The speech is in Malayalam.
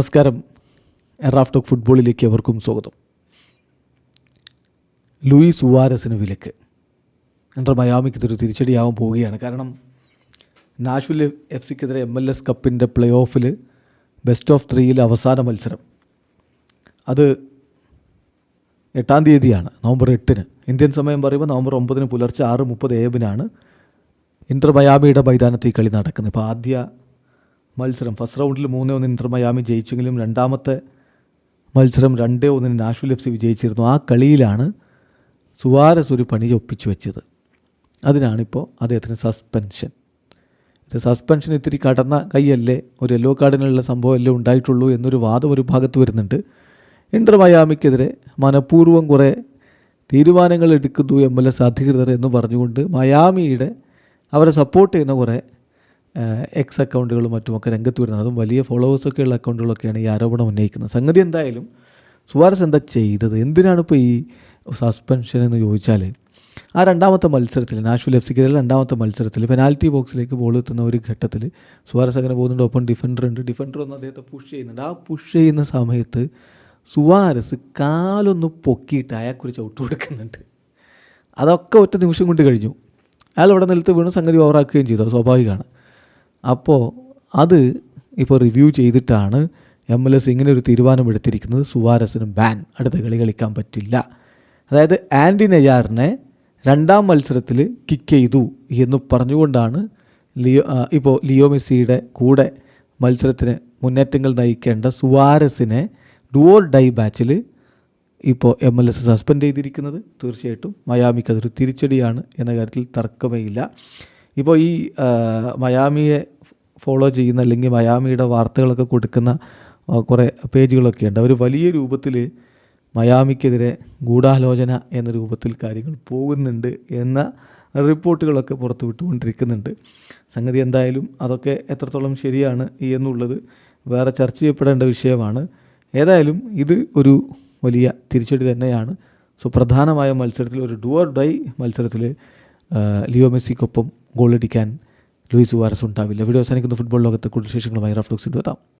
നമസ്കാരം. എറാഫ് ടോക്ക് ഫുട്ബോളിലേക്ക് അവർക്കും സ്വാഗതം. ലൂയിസ് സുവാരസിന് വിലക്ക്. എന്റെ മയാമിക്ക് ഇതൊരു തിരിച്ചടിയാവാൻ പോവുകയാണ്. കാരണം നാഷ്വിൽ എഫ് സിക്കെതിരെ എം എൽ എസ് കപ്പിന്റെ പ്ലേ ഓഫിൽ ബെസ്റ്റ് ഓഫ് ത്രീയിൽ അവസാന മത്സരം. അത് എട്ടാം തീയതിയാണ് നവംബർ എട്ടിന്. ഇന്ത്യൻ സമയം പറയുമ്പോൾ നവംബർ ഒമ്പതിന് പുലർച്ചെ ആറ് മുപ്പത് ഏബിനാണ് ഇന്റർ മയാമിയുടെ മൈതാനത്ത് ഈ കളി നടക്കുന്നത്. ഇപ്പോൾ ആദ്യ മത്സരം. ഫസ്റ്റ് റൗണ്ടിൽ മൂന്നേ ഒന്നിന് ഇന്റർ മയാമി ജയിച്ചെങ്കിലും രണ്ടാമത്തെ മത്സരം രണ്ടേ ഒന്നിന് നാഷണൽ എഫ് സി വിജയിച്ചിരുന്നു ആ കളിയിലാണ് സുവാരസ് ഒരു പണി ഒപ്പിച്ചു വെച്ചത്. അതിനാണിപ്പോൾ അദ്ദേഹത്തിന് സസ്പെൻഷൻ ഇത് സസ്പെൻഷൻ ഇത്തിരി കടന്ന കൈയല്ലേ? ഒരു യെല്ലോ കാർഡിനുള്ള സംഭവമല്ലേ ഉണ്ടായിട്ടുള്ളൂ എന്നൊരു വാദം ഒരു ഭാഗത്ത് വരുന്നുണ്ട്. ഇന്റർ മയാമിക്കെതിരെ മനഃപൂർവം കുറേ തീരുമാനങ്ങൾ എടുക്കുന്നു എം എൽ എസ് അധികൃതർ എന്ന് പറഞ്ഞുകൊണ്ട് മയാമിയുടെ അവരെ സപ്പോർട്ട് ചെയ്യുന്ന കുറേ എക്സ് അക്കൗണ്ടുകളും മറ്റുമൊക്കെ രംഗത്ത് വരുന്നത്. അതും വലിയ ഫോളോവേഴ്സൊക്കെ ഉള്ള അക്കൗണ്ടുകളൊക്കെയാണ് ഈ ആരോപണം ഉന്നയിക്കുന്നത്. സംഗതി എന്തായാലും സുവാരസ് എന്താ ചെയ്തത്? എന്തിനാണ് ഇപ്പോൾ ഈ സസ്പെൻഷൻ എന്ന് ചോദിച്ചാൽ ആ രണ്ടാമത്തെ മത്സരത്തിൽ നാഷണൽ എഫ് സിക്കെതിരെ രണ്ടാമത്തെ മത്സരത്തിൽ പെനാൽറ്റി ബോക്സിലേക്ക് ബോൾ എത്തുന്ന ഒരു ഘട്ടത്തിൽ സുവാരസ് അങ്ങനെ പോകുന്നുണ്ട്. ഒപ്പം ഡിഫൻഡർ ഉണ്ട്. ഡിഫൻഡർ ഒന്ന് അദ്ദേഹത്തെ പുഷ് ചെയ്യുന്നുണ്ട്. ആ പുഷ് ചെയ്യുന്ന സമയത്ത് സുവാരസ് കാലൊന്ന് പൊക്കിയിട്ട് അയാൾക്കൊരു ചവിട്ട് കൊടുക്കുന്നുണ്ട്. അതൊക്കെ ഒറ്റ നിമിഷം കൊണ്ട് കഴിഞ്ഞു. അയാൾ ഇവിടെ നിലത്ത് വീണ്. സംഗതി ഓവറാക്കുകയും ചെയ്തു. സ്വാഭാവികമാണ്. അപ്പോൾ അത് ഇപ്പോൾ റിവ്യൂ ചെയ്തിട്ടാണ് എം എൽ എസ് ഇങ്ങനെ ഒരു തീരുമാനമെടുത്തിരിക്കുന്നത് സുവാരസിന് ബാൻ അടുത്ത കളി കളിക്കാൻ പറ്റില്ല. അതായത് ആൻഡി നെയ്യാറിനെ രണ്ടാം മത്സരത്തിൽ കിക്ക് ചെയ്തു എന്ന് പറഞ്ഞുകൊണ്ടാണ് ലിയോ ഇപ്പോൾ ലിയോ മെസ്സിയുടെ കൂടെ മത്സരത്തിന് മുന്നേറ്റങ്ങൾ നയിക്കേണ്ട സുവാരസിനെ ഡുവോർ ഡൈ ബാച്ചിൽ ഇപ്പോൾ എം എൽ എസ് സസ്പെൻഡ് ചെയ്തിരിക്കുന്നത്. തീർച്ചയായിട്ടും മയാമിക്ക് അതൊരു തിരിച്ചടിയാണ് എന്ന കാര്യത്തിൽ തർക്കമേ ഇല്ല ഇപ്പോൾ ഈ മയാമിയെ ഫോളോ ചെയ്യുന്ന അല്ലെങ്കിൽ മയാമിയുടെ വാർത്തകളൊക്കെ കൊടുക്കുന്ന കുറേ പേജുകളൊക്കെ ഉണ്ട്. അവർ വലിയ രൂപത്തിൽ മയാമിക്കെതിരെ ഗൂഢാലോചന എന്ന രൂപത്തിൽ കാര്യങ്ങൾ പോകുന്നുണ്ട് എന്ന റിപ്പോർട്ടുകളൊക്കെ പുറത്തു വിട്ടുകൊണ്ടിരിക്കുന്നുണ്ട്. സംഗതി എന്തായാലും അതൊക്കെ എത്രത്തോളം ശരിയാണ് എന്നുള്ളത് വേറെ ചർച്ച ചെയ്യപ്പെടേണ്ട വിഷയമാണ്. ഏതായാലും ഇത് ഒരു വലിയ തിരിച്ചടി തന്നെയാണ്. സുപ്രധാനമായ മത്സരത്തിൽ ഒരു ഡുവർ ഡൈ മത്സരത്തിൽ ലിയോ മെസ്സിക്കൊപ്പം ഗോളടിക്കാൻ ലൂയിസ് വാരസ് ഉണ്ടാവില്ല. വീഡിയോ അവസാനിക്കുന്ന. ഫുട്ബോൾ ലോകത്തെ കൂടുതൽ വിശേഷങ്ങളുമായി റഫ്ലോക്സിന്റെ എത്താം